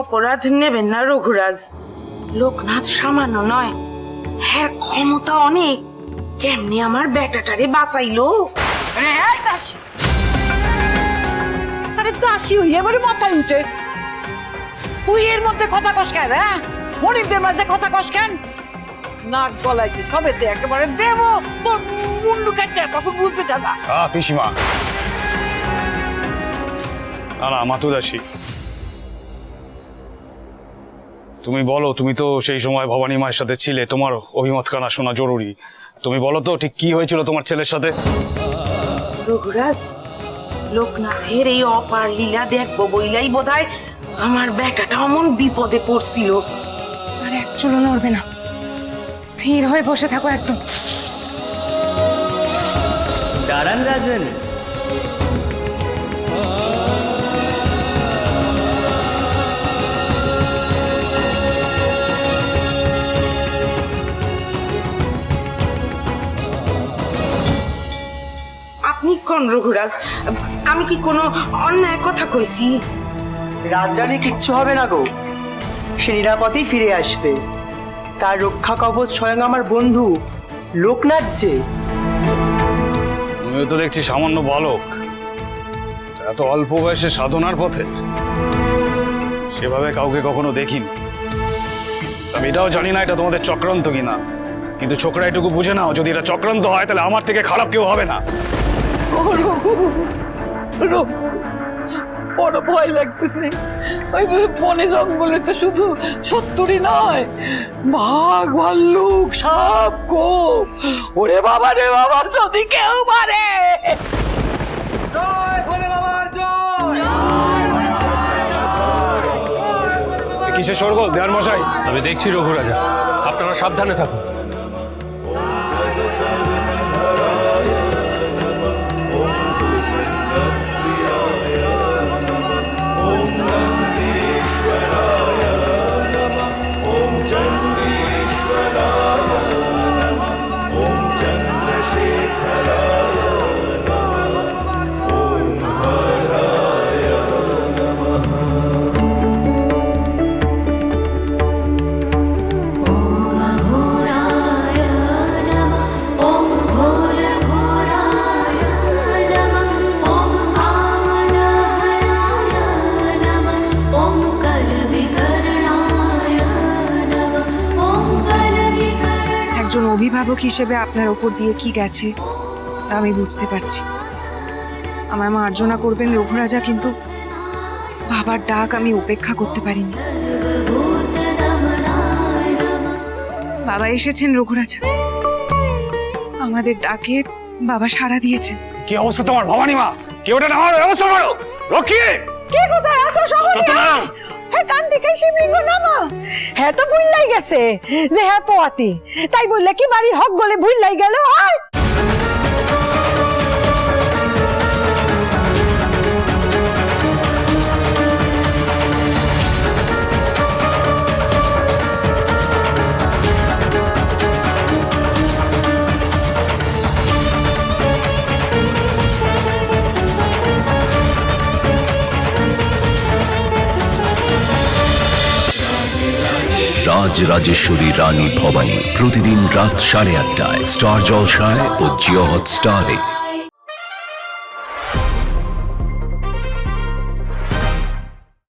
অপরাধ নেবেন না রঘুরাজ। লোকনাথ সামান্য নয় হ্যাঁ ক্ষমতা অনেক। কেমনি আমার বেটাটারে বাঁচাইলো? এই দাসী! আরে দাসী হই এবারে মাথায় উঠে। তুই এর মধ্যে কথা কস কেন হ্যাঁ? মনিকদের মাঝে কথা কস কেন? নাক গলাইছে সবে দে একেবারে দেব। তোর মুন্ডু কাটতে তখন বুঝবে দাদা আ পিসিমা। না না মাতুদাসী তুমি বলো তুমি তো সেই সময় ভবানী মায়ের সাথে ছিলে তোমার অভিমত কানা শোনা জরুরি। তুমি বলো তো ঠিক কি হয়েছিল তোমার ছেলের সাথে? রঘুরাজ লোকনাথের এই অপার লীলা দেখব বইলাই বোধহয় আমার বেটাটা অমন বিপদে পড়ছিল। আর এক চুলো নড়বে না। স্থির হয়ে বসে থাকো একদম। দাঁড়ান রাজরানী আপনি কোন রঘুরাজ আমি কি কোনো অন্যায় কথা কইছি? রাজরানী কিচ্ছু হবে না গো। সে নিরাপদেই ফিরে আসবে। তার রক্ষা কবচ স্বয়ং আমার বন্ধু লোকনাথ যে। তুমিও তো দেখছি সামান্য বালক। এত অল্প বয়সে সাধনার পথে সেভাবে কাউকে কখনো দেখিনি। আমি এটাও জানি না এটা তোমাদের চক্রান্ত কিনা। কিন্তু ছোকরা এটুকু বুঝে নাও যদি এটা চক্রান্ত হয় তাহলে আমার থেকে খারাপ কেউ হবে না। বড় ভয় লাগতেছে। ওই বনে জঙ্গলে তো শুধু সত্তরই নয় বাঘ ভাল্লুক সাপ কো ওরে বাবা রে বাবা যদি কেউ মারে! কিসে সরগোল দেয়ার মশাই? আমি দেখছি রঘুরাজা আপনারা সাবধানে থাকুন। অভিভাবক হিসেবে আপনার ওপর দিয়ে কি গেছে তা আমি বুঝতে পারছি। আমায় মার্জনা করবেন রঘুরাজা কিন্তু বাবার ডাক আমি উপেক্ষা করতে পারিনি। বাবা এসেছেন রঘুরাজা। আমাদের ডাকে বাবা সাড়া দিয়েছেন। কি অবস্থা তোমার ভবানী মা কি ওটা না আমার ব্যবস্থা করো রক্ষী! কে কোথায় আছো সহজ কান্তি কাশি মৃগ নাম হ্যাঁ তো ভুল লাই গেছে। যে হ্যাঁ পোয়াতি তাই বললে কি বাড়ির হক গলে ভুল লাই গেল? আয়! রাজ রাজেশ্বরী রানী ভবানী প্রতিদিন রাত সাড়ে আটটায় স্টার জলসায় ও জিওহট স্টারে